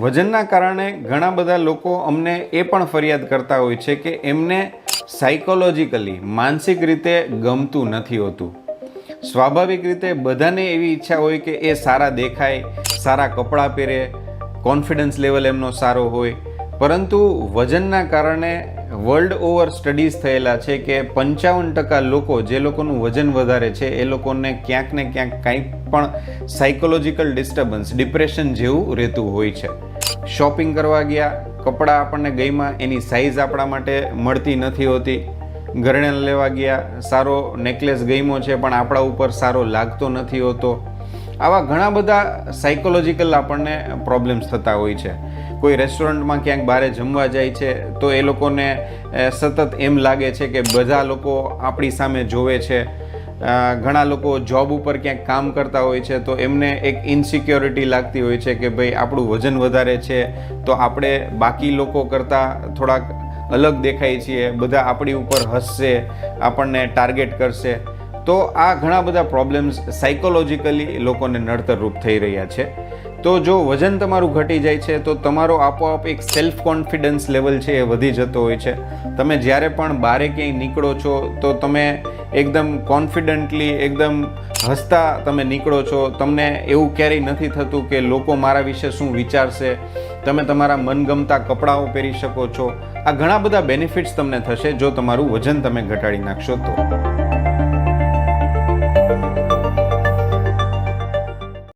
વજનના કારણે ઘણા બધા લોકો અમને એ પણ ફરિયાદ કરતા હોય છે કે એમને સાયકોલોજીકલી માનસિક રીતે ગમતું નથી હોતું. સ્વાભાવિક રીતે બધાને એવી ઈચ્છા હોય કે એ સારા દેખાય, સારા કપડાં પહેરે કોન્ફિડન્સ લેવલ એમનો સારો હોય. પરંતુ વજનના કારણે વર્લ્ડ ઓવર સ્ટડીઝ થયેલા છે કે પંચાવન ટકા લોકો જે લોકોનું વજન વધારે છે, એ લોકોને ક્યાંક ને ક્યાંક કંઈક પણ સાયકોલોજીકલ ડિસ્ટર્બન્સ ડિપ્રેશન જેવું રહેતું હોય છે. શોપિંગ કરવા ગયા, કપડાં આપણને ગઈમાં એની સાઇઝ આપણા માટે મળતી નથી હોતી. ઘરેણા લેવા ગયા, સારો નેકલેસ ગઈમો છે, પણ આપણા ઉપર સારો લાગતો નથી હોતો. આવા ઘણા બધા સાયકોલોજીકલ આપણને પ્રોબ્લેમ્સ થતા હોય છે. કોઈ રેસ્ટોરન્ટમાં ક્યાંક બહારે જમવા જાય છે, તો એ લોકોને સતત એમ લાગે છે કે બધા લોકો આપણી સામે જોવે છે. ઘણા લોકો જોબ ઉપર ક્યાંક કામ કરતા હોય છે, તો એમને એક ઇનસિક્યોરિટી લાગતી હોય છે કે ભાઈ આપણું વજન વધારે છે, તો આપણે બાકી લોકો કરતાં થોડાક અલગ દેખાય છીએ, બધા આપણી ઉપર હસશે, આપણને ટાર્ગેટ કરશે. તો આ ઘણા બધા પ્રોબ્લેમ્સ સાયકોલોજીકલી લોકોને નડતરરૂપ થઈ રહ્યા છે. તો જો વજન તમારું ઘટી જાય છે, તો તમારો આપોઆપ એક સેલ્ફ કોન્ફિડન્સ લેવલ છે એ વધી જતો હોય છે. તમે જ્યારે પણ બહારે ક્યાંય નીકળો છો, તો તમે એકદમ કોન્ફિડન્ટલી એકદમ હસતા તમે નીકળો છો. તમને એવું ક્યારેય નથી થતું કે લોકો મારા વિશે શું વિચારશે. તમે તમારા મનગમતા કપડાઓ પહેરી શકો છો. આ ઘણા બધા બેનિફિટ્સ તમને થશે જો તમારું વજન તમે ઘટાડી નાખશો તો.